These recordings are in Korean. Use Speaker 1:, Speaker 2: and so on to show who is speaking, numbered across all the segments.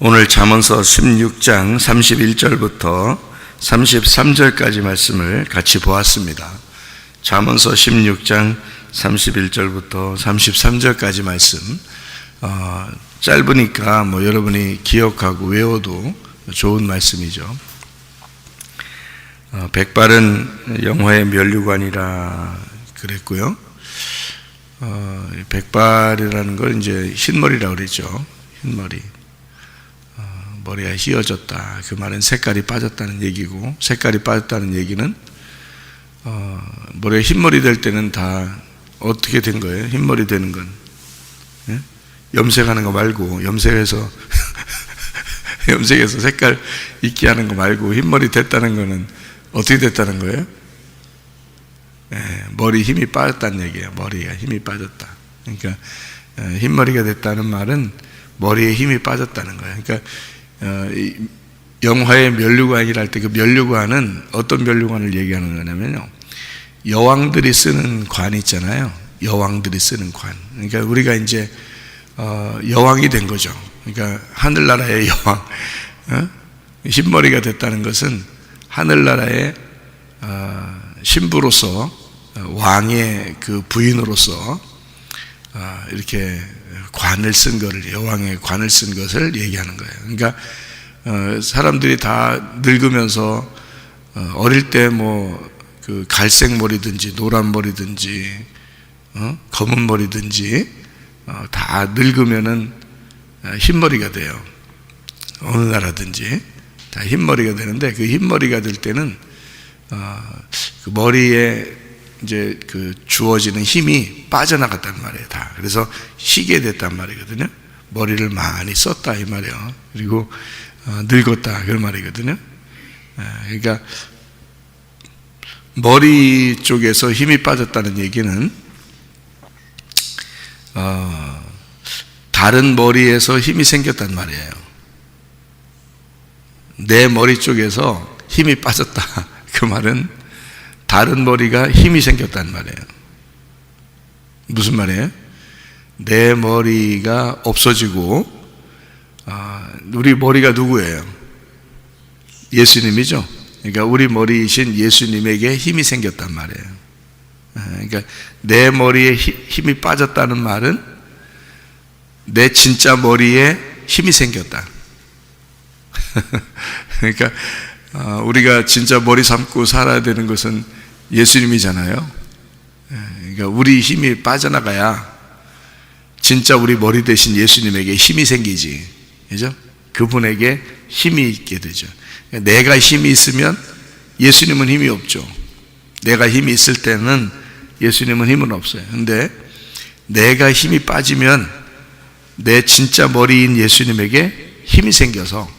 Speaker 1: 오늘 잠언서 16장 31절부터 33절까지 말씀을 같이 보았습니다. 잠언서 16장 31절부터 33절까지 말씀 어, 짧으니까 뭐 여러분이 기억하고 외워도 좋은 말씀이죠. 어, 백발은 영화의 면류관이라 그랬고요. 어, 백발이라는 걸 이제 흰머리라고 그랬죠. 흰머리. 어, 머리가 휘어졌다. 그 말은 색깔이 빠졌다는 얘기고, 색깔이 빠졌다는 얘기는, 어, 머리가 흰머리 될 때는 다 어떻게 된 거예요? 흰머리 되는 건. 예? 염색하는 거 말고, 염색해서, 염색해서 색깔 있게 하는 거 말고, 흰머리 됐다는 거는 어떻게 됐다는 거예요? 예, 머리 힘이 빠졌다는 얘기예요. 머리가 힘이 빠졌다. 그러니까 어, 흰머리가 됐다는 말은 머리에 힘이 빠졌다는 거예요. 그러니까 영화의 면류관이랄 때 그 면류관은 어떤 면류관을 얘기하는 거냐면요. 여왕들이 쓰는 관 있잖아요. 여왕들이 쓰는 관. 그러니까 우리가 이제 어, 여왕이 된 거죠. 그러니까 하늘나라의 여왕. 어? 흰머리가 됐다는 것은 하늘나라의 어, 신부로서 왕의 그 부인으로서 어, 이렇게 관을 쓴 것을 여왕의 관을 쓴 것을 얘기하는 거예요. 그러니까 어, 사람들이 다 늙으면서 어, 어릴 때 뭐 그 갈색 머리든지 노란 머리든지 검은 머리든지 다 늙으면은 흰머리가 돼요. 어느 나라든지 다 흰머리가 되는데 그 흰머리가 될 때는 그 머리에 이제 그 주어지는 힘이 빠져나갔단 말이에요, 다. 그래서 쉬게 됐단 말이거든요. 머리를 많이 썼다, 이 말이에요. 그리고 어, 늙었다, 그런 말이거든요. 그러니까 머리 쪽에서 힘이 빠졌다는 얘기는 어, 다른 머리에서 힘이 생겼단 말이에요. 내 머리 쪽에서 힘이 빠졌다. 그 말은 다른 머리가 힘이 생겼단 말이에요. 무슨 말이에요? 내 머리가 없어지고 아, 우리 머리가 누구예요? 예수님이죠. 그러니까 우리 머리이신 예수님에게 힘이 생겼단 말이에요. 아, 그러니까 내 머리에 힘이 빠졌다는 말은 내 진짜 머리에 힘이 생겼다. 그러니까 아, 우리가 진짜 머리 삼고 살아야 되는 것은 예수님이잖아요. 예, 그러니까 우리 힘이 빠져나가야 진짜 우리 머리 대신 예수님에게 힘이 생기지. 그죠? 그분에게 힘이 있게 되죠. 그러니까 내가 힘이 있으면 예수님은 힘이 없죠. 내가 힘이 있을 때는 예수님은 힘은 없어요. 근데 내가 힘이 빠지면 내 진짜 머리인 예수님에게 힘이 생겨서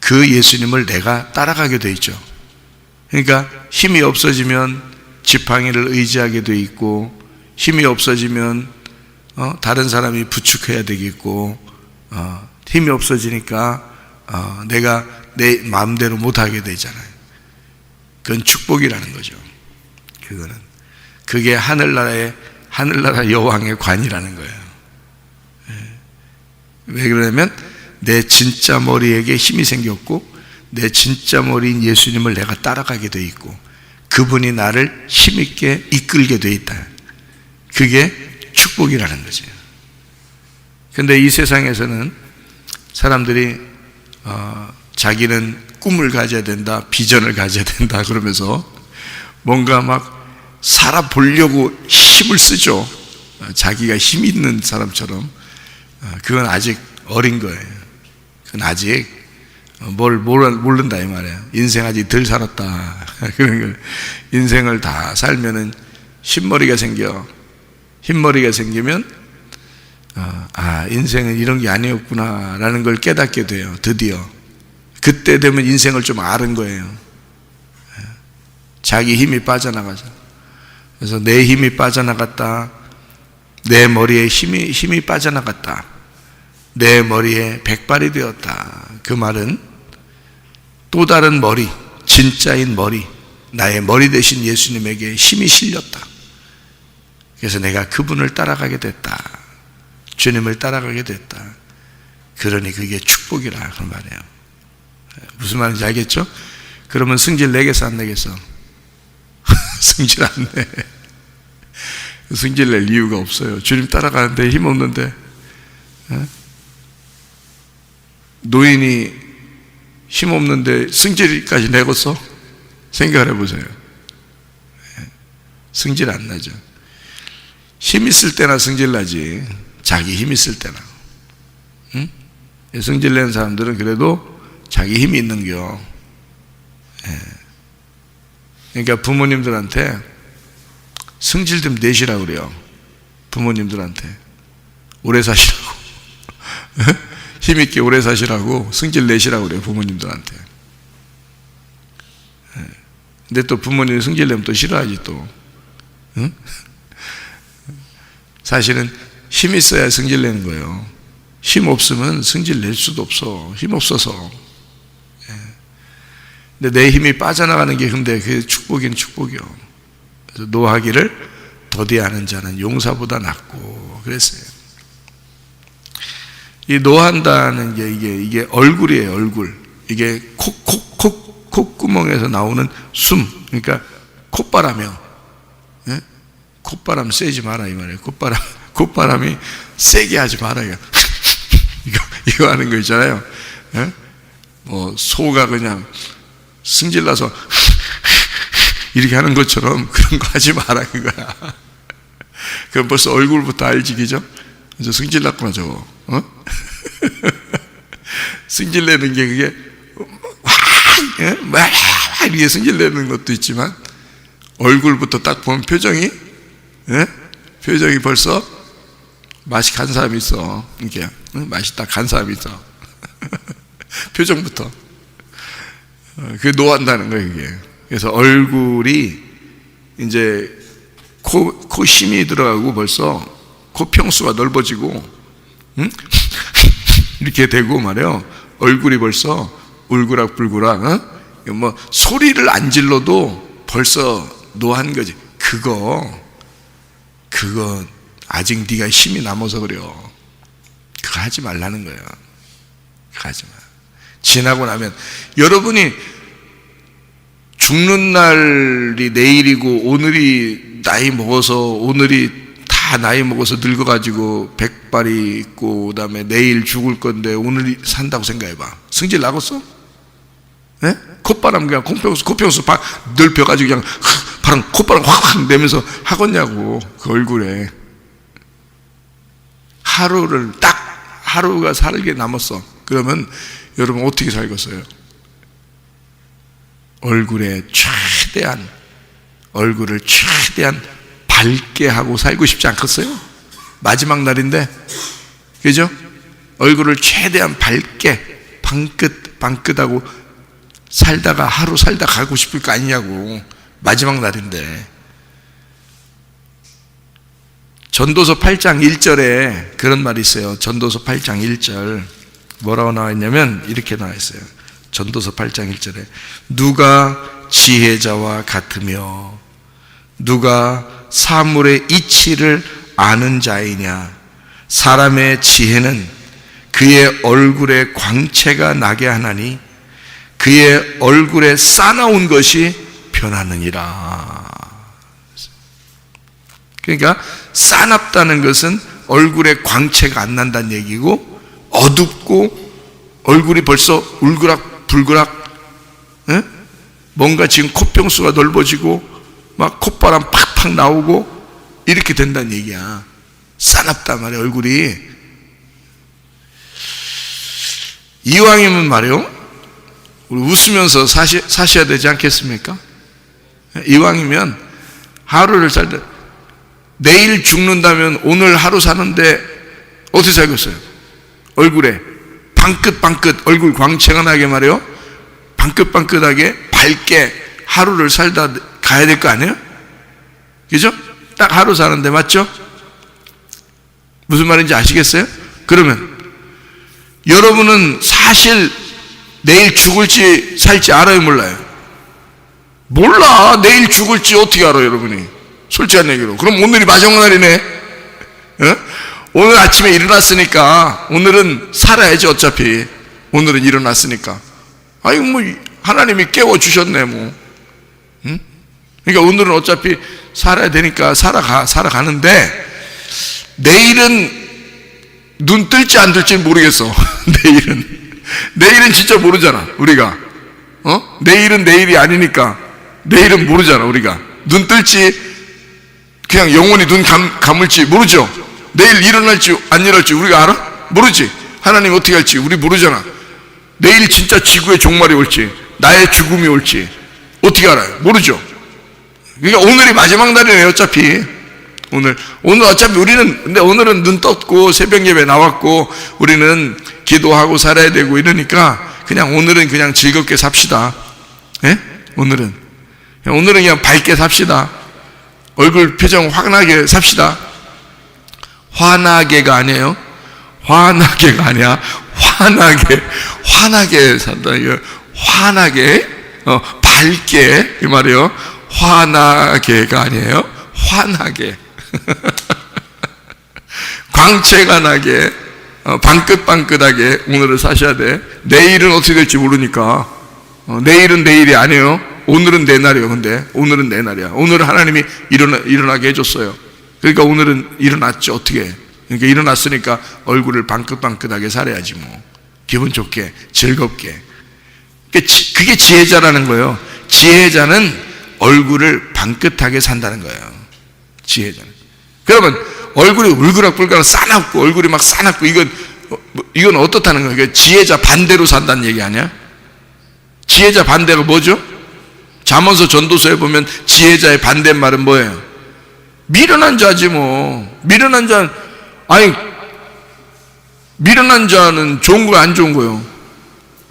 Speaker 1: 그 예수님을 내가 따라가게 돼 있죠. 그러니까 힘이 없어지면 지팡이를 의지하게 돼 있고 힘이 없어지면 어, 다른 사람이 부축해야 되겠고 어, 힘이 없어지니까 어, 내가 내 마음대로 못하게 되잖아요. 그건 축복이라는 거죠. 그거는 그게 하늘나라의 하늘나라 여왕의 관이라는 거예요. 예. 왜 그러냐면 내 진짜 머리에게 힘이 생겼고 내 진짜 머리인 예수님을 내가 따라가게 돼 있고 그분이 나를 힘있게 이끌게 돼 있다. 그게 축복이라는 거죠. 근데 이 세상에서는 사람들이 어, 자기는 꿈을 가져야 된다, 비전을 가져야 된다 그러면서 뭔가 막 살아보려고 힘을 쓰죠. 어, 자기가 힘 있는 사람처럼 어, 그건 아직 어린 거예요. 그건 아직 뭘 모른다 이 말이에요. 인생 아직 덜 살았다. 그런 걸 인생을 다 살면은 흰머리가 생겨. 흰머리가 생기면 어, 아 인생은 이런 게 아니었구나라는 걸 깨닫게 돼요. 드디어 그때 되면 인생을 좀 아는 거예요. 자기 힘이 빠져나가서 그래서 내 힘이 빠져나갔다. 내 머리에 힘이 힘이 빠져나갔다. 내 머리에 백발이 되었다. 그 말은 또 다른 머리, 진짜인 머리, 나의 머리 대신 예수님에게 힘이 실렸다. 그래서 내가 그분을 따라가게 됐다. 주님을 따라가게 됐다. 그러니 그게 축복이라 그 말이에요. 무슨 말인지 알겠죠? 그러면 승질 내겠어 안 내겠어? 승질 안 내. 승질 낼 이유가 없어요. 주님 따라가는데 힘 없는데 어? 노인이 힘 없는데 승질까지 내고서 생각을 해보세요. 예. 승질 안 나죠. 힘 있을 때나 승질 나지. 자기 힘 있을 때나. 응? 승질 내는 사람들은 그래도 자기 힘이 있는겨. 예. 그러니까 부모님들한테 승질 좀 내시라고 그래요. 부모님들한테. 오래 사시라고. 힘있게 오래 사시라고 승질 내시라고 그래요. 부모님들한테. 예. 근데 또 부모님이 승질 내면 또 싫어하지 또. 응? 사실은 힘 있어야 승질 내는 거예요. 힘 없으면 승질 낼 수도 없어. 힘 없어서. 예. 근데 내 힘이 빠져나가는 게 근데 그게 축복인 축복이요. 그래서 노하기를 더디하는 자는 용사보다 낫고 그랬어요. 이 노한다는 게 이게 이게 얼굴이에요, 얼굴. 이게 콧콧콧 콧구멍에서 나오는 숨. 그러니까 콧바람이요. 예? 콧바람 세지 마라 이 말이에요. 콧바람 콧바람이 세게 하지 마라 이거. 이거 이거 하는 거 있잖아요. 예? 뭐 소가 그냥 승질나서 이렇게 하는 것처럼 그런 거 하지 마라 그거야. 그럼 벌써 얼굴부터 알지 기죠? 저 승질 났구나 저거. 어? 승질 내는 게 그게? 막 이렇게 승질 내는 것도 있지만 얼굴부터 딱 보면 표정이 예? 표정이 벌써 맛이 간 사람이 있어. 이게 응? 맛이 딱 간 사람이 있어. 표정부터. 어, 그게 노한다는 거예요, 이게. 그래서 얼굴이 이제 코, 코 힘이 들어가고 벌써 코 평수가 넓어지고, 응? 이렇게 되고 말이요. 얼굴이 벌써 울그락불그락, 어? 뭐, 소리를 안 질러도 벌써 노한 거지. 그거, 그거, 아직 네가 힘이 남아서 그래요. 그거 하지 말라는 거예요. 그거 하지 마. 지나고 나면, 여러분이 죽는 날이 내일이고 오늘이 나이 먹어서 오늘이 다 나이 먹어서 늙어가지고 백발이 있고 그다음에 내일 죽을 건데 오늘 산다고 생각해봐 승질 나겠어? 예? 콧바람 그냥 콧평수 콧평수 바, 넓혀가지고 그냥 바람 콧바람 확확 내면서 하겠냐고 그 얼굴에 하루를 딱 하루가 살게 남았어 그러면 여러분 어떻게 살겠어요? 얼굴에 최대한 얼굴을 최대한 밝게 하고 살고 싶지 않겠어요? 마지막 날인데 그죠? 얼굴을 최대한 밝게 방긋 방긋하고 살다가 하루 살다 가고 싶을 거 아니냐고. 마지막 날인데. 전도서 8장 1절에 그런 말이 있어요. 전도서 8장 1절. 뭐라고 나와 있냐면 이렇게 나와 있어요. 전도서 8장 1절에 누가 지혜자와 같으며 누가 사물의 이치를 아는 자이냐 사람의 지혜는 그의 얼굴에 광채가 나게 하나니 그의 얼굴에 싸나운 것이 변하느니라 그러니까 싸납다는 것은 얼굴에 광채가 안 난다는 얘기고 어둡고 얼굴이 벌써 울그락 불그락 에? 뭔가 지금 콧병수가 넓어지고 막 콧바람 팍 팍 나오고 이렇게 된다는 얘기야 싸납단 말이야 얼굴이 이왕이면 말이요 우리 웃으면서 사시, 사셔야 되지 않겠습니까? 이왕이면 하루를 살다 내일 죽는다면 오늘 하루 사는데 어떻게 살겠어요? 얼굴에 방긋방긋 얼굴 광채가 나게 말이요 방긋방긋하게 밝게 하루를 살다 가야 될 거 아니에요? 그죠? 딱 하루 사는데 맞죠? 무슨 말인지 아시겠어요? 그러면 여러분은 사실 내일 죽을지 살지 알아요 몰라요? 몰라 내일 죽을지 어떻게 알아 여러분이 솔직한 얘기로 그럼 오늘이 마지막 날이네 어? 오늘 아침에 일어났으니까 오늘은 살아야지 어차피 오늘은 일어났으니까 아니 뭐 하나님이 깨워 주셨네 뭐 응? 그러니까 오늘은 어차피 살아야 되니까 살아가 살아가는데 내일은 눈 뜰지 안 뜰지 모르겠어 내일은 내일은 진짜 모르잖아 우리가 어 내일은 내일이 아니니까 내일은 모르잖아 우리가 눈 뜰지 그냥 영원히 눈 감, 감을지 모르죠. 내일 일어날지 안 일어날지 우리가 알아? 모르지. 하나님 어떻게 할지 우리 모르잖아. 내일 진짜 지구의 종말이 올지 나의 죽음이 올지 어떻게 알아요? 모르죠. 그러니까 오늘이 마지막 날이네요. 어차피 오늘 오늘 어차피 우리는 근데 오늘은 눈 떴고 새벽 예배 나왔고 우리는 기도하고 살아야 되고 이러니까 그냥 오늘은 그냥 즐겁게 삽시다. 예? 오늘은 오늘은 그냥 밝게 삽시다. 얼굴 표정 환하게 삽시다. 환하게가 아니에요. 환하게가 아니야. 환하게, 환하게 산다. 이거 환하게, 어, 밝게 이 말이에요. 환하게가 아니에요. 환하게. 광채가 나게, 어, 방긋방긋하게 오늘을 사셔야 돼. 내일은 어떻게 될지 모르니까. 어, 내일은 내일이 아니에요. 오늘은 내 날이에요. 근데 오늘은 내 날이야. 오늘 하나님이 일어나, 일어나게 해줬어요. 그러니까 오늘은 일어났죠. 어떻게? 그러니까 일어났으니까 얼굴을 방긋방긋하게 살아야지 뭐. 기분 좋게, 즐겁게. 그게 지혜자라는 거예요. 지혜자는 얼굴을 방긋하게 산다는 거예요. 지혜자는. 그러면 얼굴이 울그락불그락 싸납고 얼굴이 막 싸납고 이건 이건 어떻다는 거예요? 지혜자 반대로 산다는 얘기 아니야? 지혜자 반대가 뭐죠? 잠언서 전도서에 보면 지혜자의 반대말은 뭐예요? 미련한 자지 뭐. 미련한 자 아니 미련한 자는 좋은 거예요, 안 좋은 거예요?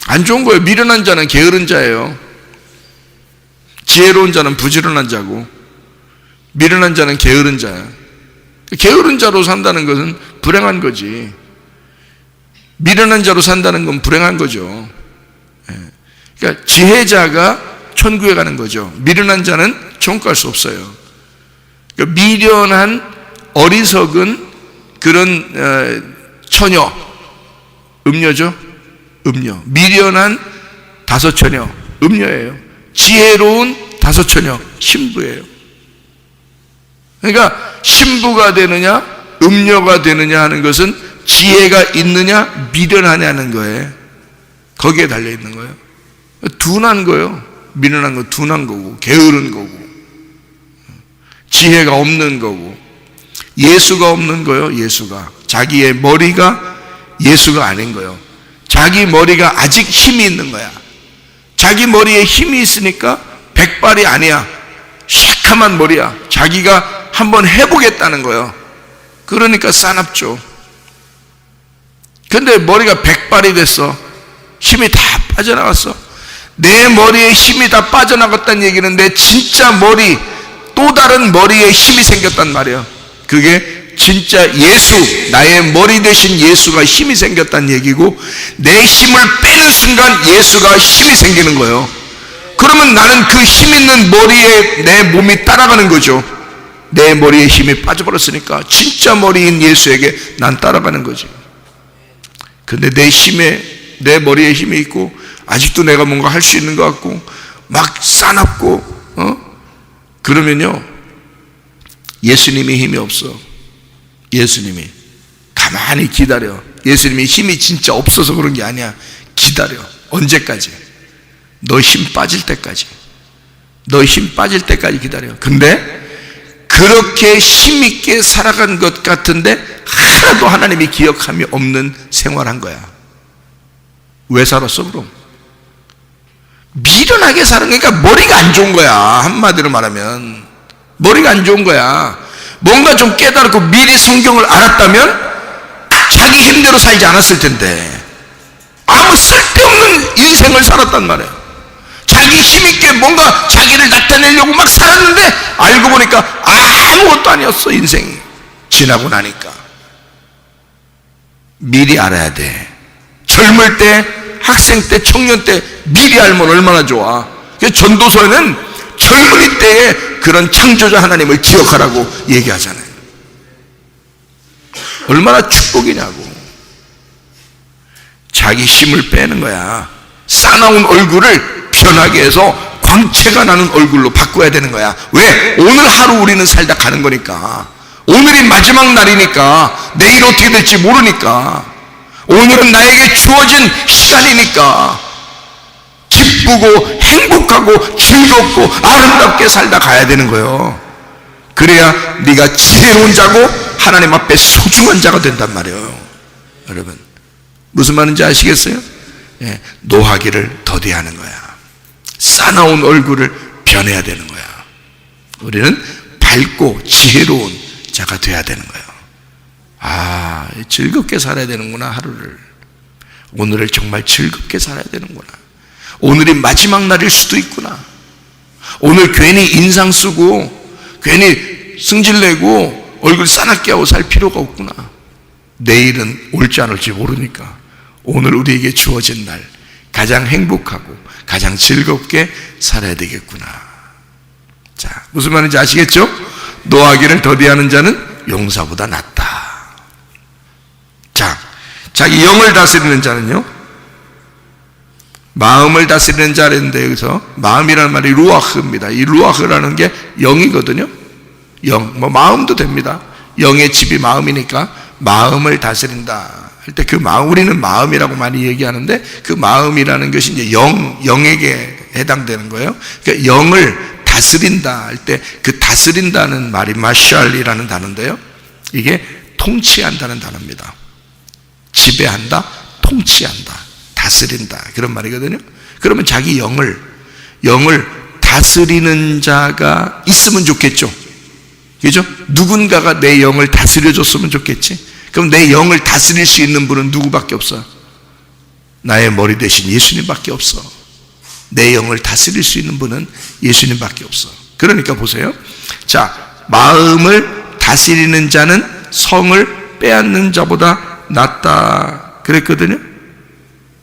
Speaker 1: 안 좋은 거예요. 미련한 자는 게으른 자예요. 지혜로운 자는 부지런한 자고 미련한 자는 게으른 자야. 게으른 자로 산다는 것은 불행한 거지. 미련한 자로 산다는 건 불행한 거죠. 예. 그러니까 지혜자가 천국에 가는 거죠. 미련한 자는 천국 갈 수 없어요. 그러니까 미련한 어리석은 그런 어, 처녀 음녀죠. 음녀. 미련한 다섯 처녀 음녀예요. 지혜로운 다섯 처녀 신부예요. 그러니까 신부가 되느냐 음녀가 되느냐 하는 것은 지혜가 있느냐 미련하냐는 거예요. 거기에 달려 있는 거예요. 둔한 거예요. 미련한 거 둔한 거고 게으른 거고 지혜가 없는 거고 예수가 없는 거예요. 예수가 자기의 머리가 예수가 아닌 거예요. 자기 머리가 아직 힘이 있는 거야. 자기 머리에 힘이 있으니까 백발이 아니야. 시커먼 머리야. 자기가 한번 해보겠다는 거예요. 그러니까 싸납죠. 근데 머리가 백발이 됐어. 힘이 다 빠져나갔어. 내 머리에 힘이 다 빠져나갔다는 얘기는 내 진짜 머리, 또 다른 머리에 힘이 생겼단 말이에요. 그게 진짜 예수, 나의 머리 대신 예수가 힘이 생겼다는 얘기고, 내 힘을 빼는 순간 예수가 힘이 생기는 거예요. 그러면 나는 그 힘 있는 머리에 내 몸이 따라가는 거죠. 내 머리에 힘이 빠져버렸으니까 진짜 머리인 예수에게 난 따라가는 거지. 근데 내 힘에, 내 머리에 힘이 있고, 아직도 내가 뭔가 할 수 있는 것 같고, 막 싸납고, 어? 그러면요, 예수님이 힘이 없어. 예수님이. 가만히 기다려. 예수님이 힘이 진짜 없어서 그런 게 아니야. 기다려. 언제까지? 너 힘 빠질 때까지. 너 힘 빠질 때까지 기다려. 근데, 그렇게 힘있게 살아간 것 같은데, 하나도 하나님이 기억함이 없는 생활한 거야. 왜 살았어, 그럼? 미련하게 사는 거니까 머리가 안 좋은 거야. 한마디로 말하면. 머리가 안 좋은 거야. 뭔가 좀 깨달았고 미리 성경을 알았다면 자기 힘대로 살지 않았을 텐데 아무 쓸데없는 인생을 살았단 말이에요. 자기 힘있게 뭔가 자기를 나타내려고 막 살았는데 알고 보니까 아무것도 아니었어 인생이 지나고 나니까 미리 알아야 돼. 젊을 때, 학생 때, 청년 때 미리 알면 얼마나 좋아. 전도서에는 젊은이 때에 그런 창조자 하나님을 기억하라고 얘기하잖아요. 얼마나 축복이냐고. 자기 힘을 빼는 거야. 싸나운 얼굴을 변하게 해서 광채가 나는 얼굴로 바꿔야 되는 거야. 왜? 오늘 하루 우리는 살다 가는 거니까. 오늘이 마지막 날이니까. 내일 어떻게 될지 모르니까. 오늘은 나에게 주어진 시간이니까. 기쁘고 행복하고 즐겁고 아름답게 살다 가야 되는 거예요. 그래야 네가 지혜로운 자고 하나님 앞에 소중한 자가 된단 말이에요. 여러분 무슨 말인지 아시겠어요? 예, 노하기를 더디하는 거야. 싸나운 얼굴을 변해야 되는 거야. 우리는 밝고 지혜로운 자가 돼야 되는 거예요. 아, 즐겁게 살아야 되는구나, 하루를. 오늘을 정말 즐겁게 살아야 되는구나. 오늘이 마지막 날일 수도 있구나. 오늘 괜히 인상 쓰고, 괜히 승질내고, 얼굴 싸납게 하고 살 필요가 없구나. 내일은 올지 안 올지 모르니까. 오늘 우리에게 주어진 날, 가장 행복하고, 가장 즐겁게 살아야 되겠구나. 자, 무슨 말인지 아시겠죠? 노하기를 더디하는 자는 용사보다 낫다. 자, 자기 영을 다스리는 자는요, 마음을 다스리는 자인데 여기서 마음이라는 말이 루아흐입니다. 이 루아흐라는 게 영이거든요. 영, 뭐 마음도 됩니다. 영의 집이 마음이니까 마음을 다스린다. 할 때 그 마음, 우리는 마음이라고 많이 얘기하는데 그 마음이라는 것이 이제 영, 영에게 해당되는 거예요. 그러니까 영을 다스린다 할 때 그 다스린다는 말이 마샬이라는 단어인데요. 이게 통치한다는 단어입니다. 지배한다, 통치한다, 다스린다 그런 말이거든요. 그러면 자기 영을 영을 다스리는 자가 있으면 좋겠죠. 그죠? 누군가가 내 영을 다스려 줬으면 좋겠지. 그럼 내 영을 다스릴 수 있는 분은 누구밖에 없어? 나의 머리 대신 예수님밖에 없어. 내 영을 다스릴 수 있는 분은 예수님밖에 없어. 그러니까 보세요. 자, 마음을 다스리는 자는 성을 빼앗는 자보다 낫다. 그랬거든요.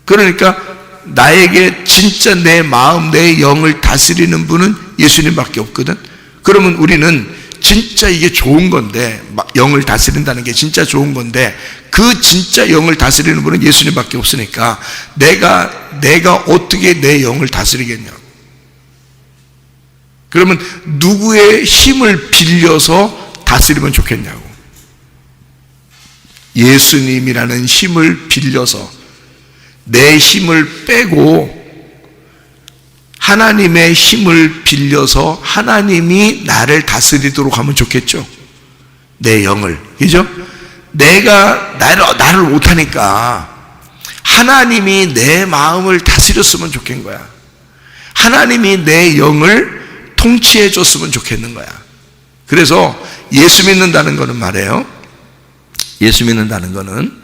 Speaker 1: 그러니까 나에게 진짜 내 마음, 내 영을 다스리는 분은 예수님밖에 없거든. 그러면 우리는 진짜 이게 좋은 건데, 영을 다스린다는 게 진짜 좋은 건데, 그 진짜 영을 다스리는 분은 예수님밖에 없으니까, 내가, 내가 어떻게 내 영을 다스리겠냐고. 그러면 누구의 힘을 빌려서 다스리면 좋겠냐고. 예수님이라는 힘을 빌려서 내 힘을 빼고 하나님의 힘을 빌려서 하나님이 나를 다스리도록 하면 좋겠죠. 내 영을. 그죠? 내가 나를, 나를 못하니까 하나님이 내 마음을 다스렸으면 좋겠는 거야. 하나님이 내 영을 통치해 줬으면 좋겠는 거야. 그래서 예수 믿는다는 거는 말이에요. 예수 믿는다는 거는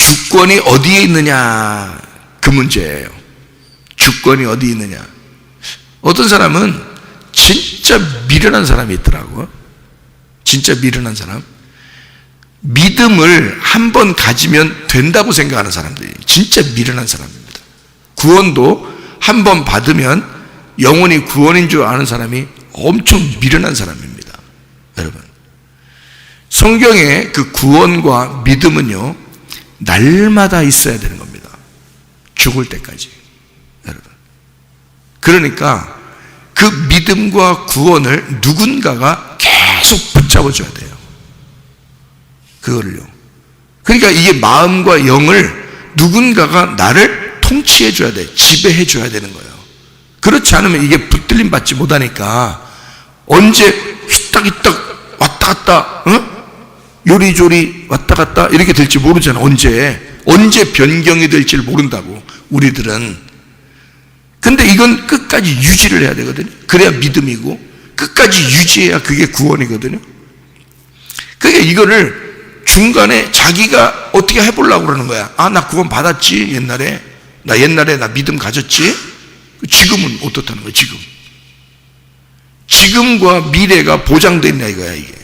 Speaker 1: 주권이 어디에 있느냐 그 문제예요. 주권이 어디 있느냐. 어떤 사람은 진짜 미련한 사람이 있더라고. 진짜 미련한 사람. 믿음을 한 번 가지면 된다고 생각하는 사람들이 진짜 미련한 사람입니다. 구원도 한 번 받으면 영원히 구원인 줄 아는 사람이 엄청 미련한 사람입니다. 여러분. 성경의 그 구원과 믿음은요, 날마다 있어야 되는 겁니다. 죽을 때까지. 여러분. 그러니까 그 믿음과 구원을 누군가가 계속 붙잡아 줘야 돼요. 그거를요. 그러니까 이게 마음과 영을 누군가가 나를 통치해 줘야 돼. 지배해 줘야 되는 거예요. 그렇지 않으면 이게 붙들림 받지 못하니까 언제 휘딱휘딱 왔다 갔다, 어? 요리조리 왔다 갔다 이렇게 될지 모르잖아. 언제. 언제 변경이 될지 모른다고. 우리들은. 근데 이건 끝까지 유지를 해야 되거든요. 그래야 믿음이고, 끝까지 유지해야 그게 구원이거든요. 그게 이거를 중간에 자기가 어떻게 해보려고 그러는 거야. 아, 나 구원 받았지, 옛날에. 나 옛날에 나 믿음 가졌지. 지금은 어떻다는 거야, 지금. 지금과 미래가 보장되어 있냐, 이거야, 이게.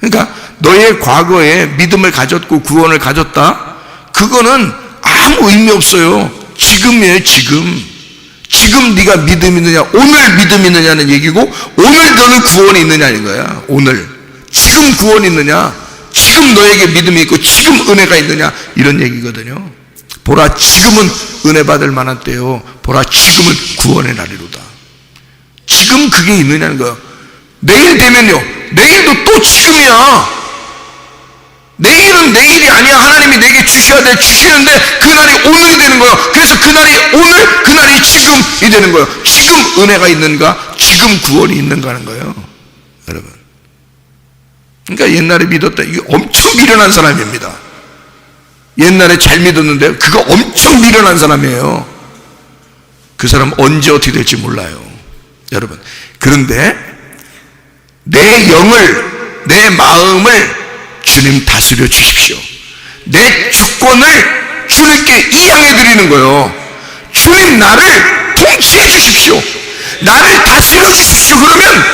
Speaker 1: 그러니까 너의 과거에 믿음을 가졌고 구원을 가졌다? 그거는 아무 의미 없어요. 지금이에요, 지금. 지금 네가 믿음 있느냐, 오늘 믿음 있느냐는 얘기고, 오늘 너는 구원이 있느냐, 이거야. 오늘. 지금 구원 있느냐? 지금 너에게 믿음이 있고 지금 은혜가 있느냐 이런 얘기거든요. 보라 지금은 은혜 받을 만한 때요. 보라 지금은 구원의 날이로다. 지금 그게 있느냐는 거예요. 내일 되면요. 내일도 또 지금이야. 내일은 내일이 아니야. 하나님이 내게 주셔야 돼. 주시는데 그날이 오늘이 되는 거예요. 그래서 그날이 오늘, 그날이 지금이 되는 거예요. 지금 은혜가 있는가? 지금 구원이 있는가 하는 거예요. 여러분. 그러니까 옛날에 믿었다. 이게 엄청 미련한 사람입니다. 옛날에 잘 믿었는데 그거 엄청 미련한 사람이에요. 그 사람 언제 어떻게 될지 몰라요. 여러분. 그런데 내 영을, 내 마음을 주님 다스려 주십시오. 내 주권을 주님께 이양해 드리는 거예요. 주님 나를 통치해 주십시오. 나를 다스려 주십시오. 그러면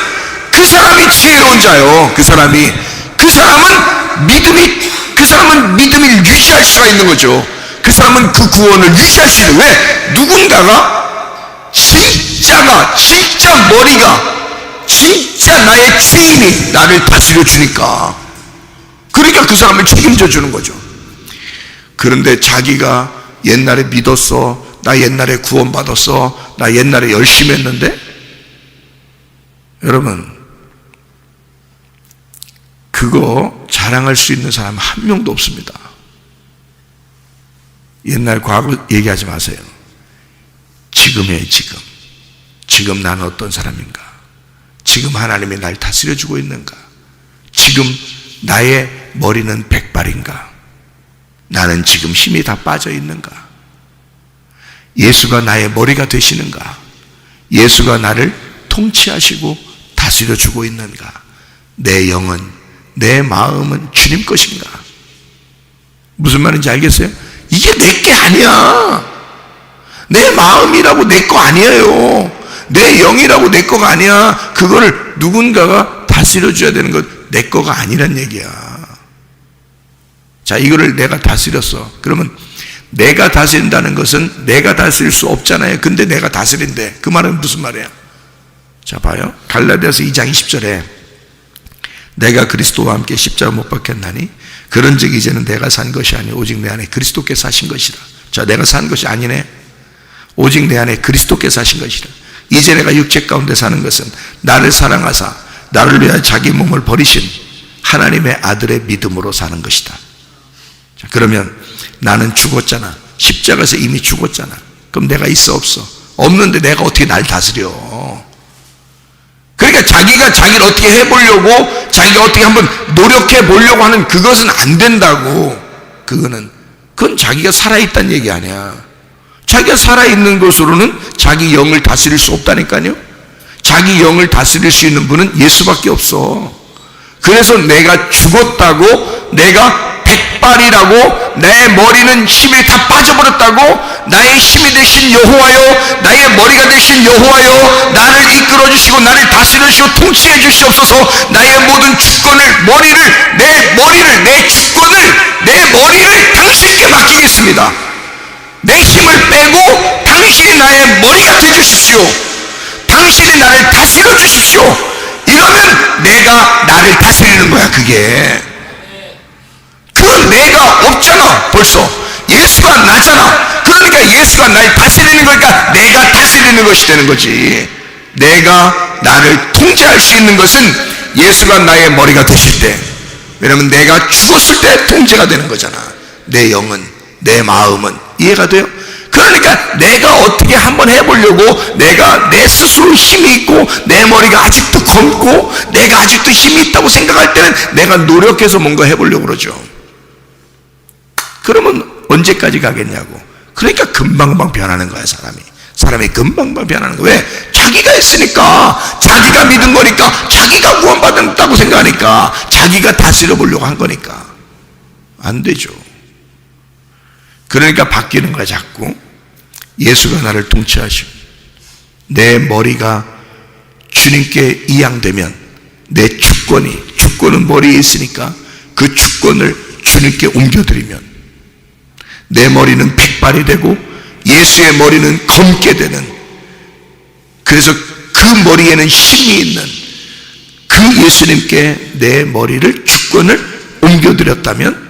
Speaker 1: 그 사람이 지혜로운 자요. 그 사람이 그 사람은 믿음이 그 사람은 믿음을 유지할 수가 있는 거죠. 그 사람은 그 구원을 유지할 수 있는 왜 누군가가 진짜가 진짜 머리가 진짜 나의 주인이 나를 다스려 주니까 그러니까 그 사람을 책임져 주는 거죠. 그런데 자기가 옛날에 믿었어. 나 옛날에 구원받았어. 나 옛날에 열심히 했는데 여러분 그거 자랑할 수 있는 사람 한 명도 없습니다. 옛날 과거 얘기하지 마세요. 지금의 지금. 지금 나는 어떤 사람인가? 지금 하나님이 날 다스려주고 있는가? 지금 나의 머리는 백발인가? 나는 지금 힘이 다 빠져 있는가? 예수가 나의 머리가 되시는가? 예수가 나를 통치하시고 다스려주고 있는가? 내 영은, 내 마음은 주님 것인가? 무슨 말인지 알겠어요? 이게 내 게 아니야. 내 마음이라고 내 거 아니에요. 내 영이라고 내 거가 아니야. 그거를 누군가가 다스려줘야 되는 것 내 거가 아니란 얘기야. 자, 이거를 내가 다스렸어. 그러면 내가 다스린다는 것은 내가 다스릴 수 없잖아요. 근데 내가 다스린대. 그 말은 무슨 말이야? 자, 봐요. 갈라디아서 2장 20절에 내가 그리스도와 함께 십자가 못 박혔나니 그런즉 이제는 내가 산 것이 아니 오직 내 안에 그리스도께서 사신 것이라. 자, 내가 산 것이 아니네. 오직 내 안에 그리스도께서 사신 것이라. 이제 내가 육체 가운데 사는 것은 나를 사랑하사 나를 위하여 자기 몸을 버리신 하나님의 아들의 믿음으로 사는 것이다. 자, 그러면 나는 죽었잖아. 십자가에서 이미 죽었잖아. 그럼 내가 있어 없어? 없는데 내가 어떻게 날 다스려? 그러니까 자기가 자기를 어떻게 해보려고 자기가 어떻게 한번 노력해 보려고 하는 그것은 안 된다고. 그거는 그건 자기가 살아있다는 얘기 아니야. 자기가 살아있는 것으로는 자기 영을 다스릴 수 없다니까요. 자기 영을 다스릴 수 있는 분은 예수밖에 없어. 그래서 내가 죽었다고, 내가 백발이라고, 내 머리는 힘이 다 빠져버렸다고, 나의 힘이 되신 여호와여, 나의 머리가 되신 여호와여, 나를 이끌어 주시고, 나를 다스려 주시고, 통치해 주시옵소서, 나의 모든 주권을, 머리를, 내 머리를, 내 주권을, 내 머리를 당신께 맡기겠습니다. 내 힘을 빼고, 당신이 나의 머리가 되주십시오. 당신이 나를 다스려 주십시오. 이러면 내가 나를 다스리는 거야, 그게. 그 내가 없잖아, 벌써. 예수가 나잖아. 그러니까 예수가 날 다스리는 거니까 내가 다스리는 것이 되는 거지. 내가 나를 통제할 수 있는 것은 예수가 나의 머리가 되실 때. 왜냐면 내가 죽었을 때 통제가 되는 거잖아. 내 영은, 내 마음은. 이해가 돼요? 그러니까 내가 어떻게 한번 해보려고 내가 내 스스로 힘이 있고 내 머리가 아직도 검고 내가 아직도 힘이 있다고 생각할 때는 내가 노력해서 뭔가 해보려고 그러죠. 그러면 언제까지 가겠냐고. 그러니까 금방금방 변하는 거야, 사람이. 사람이 금방금방 변하는 거야. 왜? 자기가 했으니까, 자기가 믿은 거니까, 자기가 구원받았다고 생각하니까, 자기가 다스려 보려고 한 거니까. 안 되죠. 그러니까 바뀌는 거야, 자꾸. 예수가 나를 통치하시고, 내 머리가 주님께 이양되면, 내 주권이, 주권은 머리에 있으니까, 그 주권을 주님께 옮겨드리면, 내 머리는 백발이 되고, 예수의 머리는 검게 되는, 그래서 그 머리에는 힘이 있는, 그 예수님께 내 머리를, 주권을 옮겨드렸다면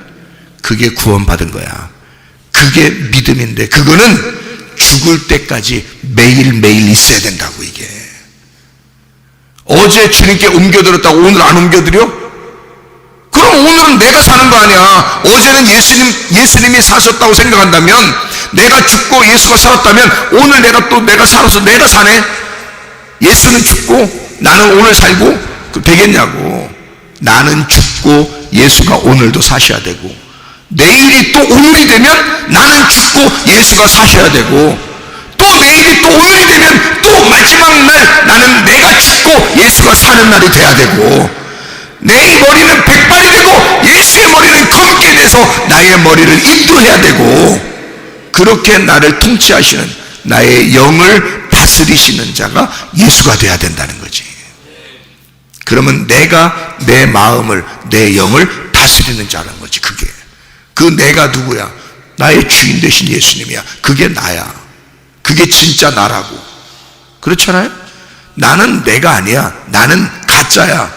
Speaker 1: 그게 구원받은 거야. 그게 믿음인데 그거는 죽을 때까지 매일매일 있어야 된다고 이게. 어제 주님께 옮겨드렸다고 오늘 안 옮겨드려? 그럼 오늘은 내가 사는 거 아니야. 어제는 예수님, 예수님이 사셨다고 생각한다면, 내가 죽고 예수가 살았다면, 오늘 내가 또 내가 살아서 내가 사네? 예수는 죽고, 나는 오늘 살고, 그 되겠냐고. 나는 죽고, 예수가 오늘도 사셔야 되고, 내일이 또 오늘이 되면, 나는 죽고, 예수가 사셔야 되고, 또 내일이 또 오늘이 되면, 또 마지막 날, 나는 내가 죽고, 예수가 사는 날이 돼야 되고, 내 머리는 백발이 되고 예수의 머리는 검게 돼서 나의 머리를 인도해야 되고 그렇게 나를 통치하시는 나의 영을 다스리시는 자가 예수가 돼야 된다는 거지. 그러면 내가 내 마음을 내 영을 다스리는 자라는 거지. 그게 그 내가 누구야? 나의 주인 되신 예수님이야. 그게 나야. 그게 진짜 나라고. 그렇잖아요? 나는 내가 아니야. 나는 가짜야.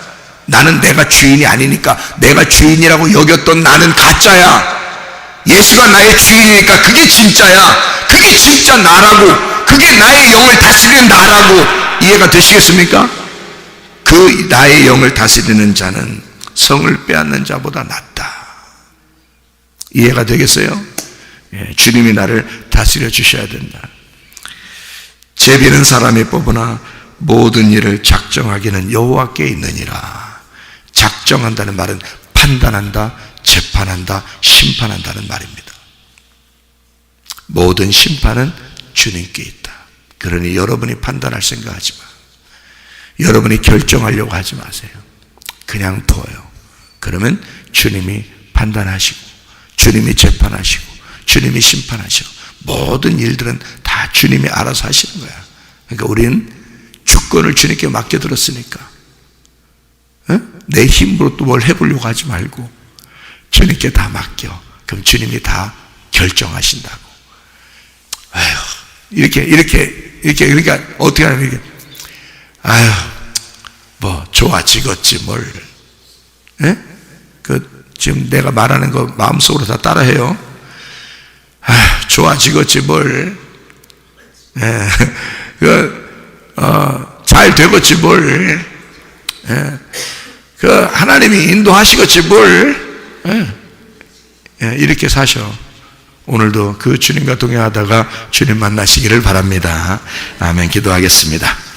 Speaker 1: 나는 내가 주인이 아니니까 내가 주인이라고 여겼던 나는 가짜야. 예수가 나의 주인이니까 그게 진짜야. 그게 진짜 나라고. 그게 나의 영을 다스리는 나라고. 이해가 되시겠습니까? 그 나의 영을 다스리는 자는 성을 빼앗는 자보다 낫다. 이해가 되겠어요? 예, 주님이 나를 다스려 주셔야 된다. 제비는 사람이 뽑으나 모든 일을 작정하기는 여호와께 있느니라. 작정한다는 말은 판단한다, 재판한다, 심판한다는 말입니다. 모든 심판은 주님께 있다. 그러니 여러분이 판단할 생각하지 마. 여러분이 결정하려고 하지 마세요. 그냥 둬요. 그러면 주님이 판단하시고, 주님이 재판하시고, 주님이 심판하시고, 모든 일들은 다 주님이 알아서 하시는 거야. 그러니까 우리는 주권을 주님께 맡겨들었으니까, 어? 내 힘으로 또 뭘 해보려고 하지 말고, 주님께 다 맡겨. 그럼 주님이 다 결정하신다고. 아휴, 이렇게, 이렇게, 이렇게, 그러니까 어떻게 하면 이게, 아휴, 뭐, 좋아지겠지, 뭘. 예? 그, 지금 내가 말하는 거 마음속으로 다 따라해요. 아휴, 좋아지겠지, 뭘. 예. 그, 어, 잘 되겠지, 뭘. 예. 그, 하나님이 인도하시겠지, 뭘. 예. 예, 이렇게 사셔. 오늘도 그 주님과 동행하다가 주님 만나시기를 바랍니다. 아멘. 기도하겠습니다.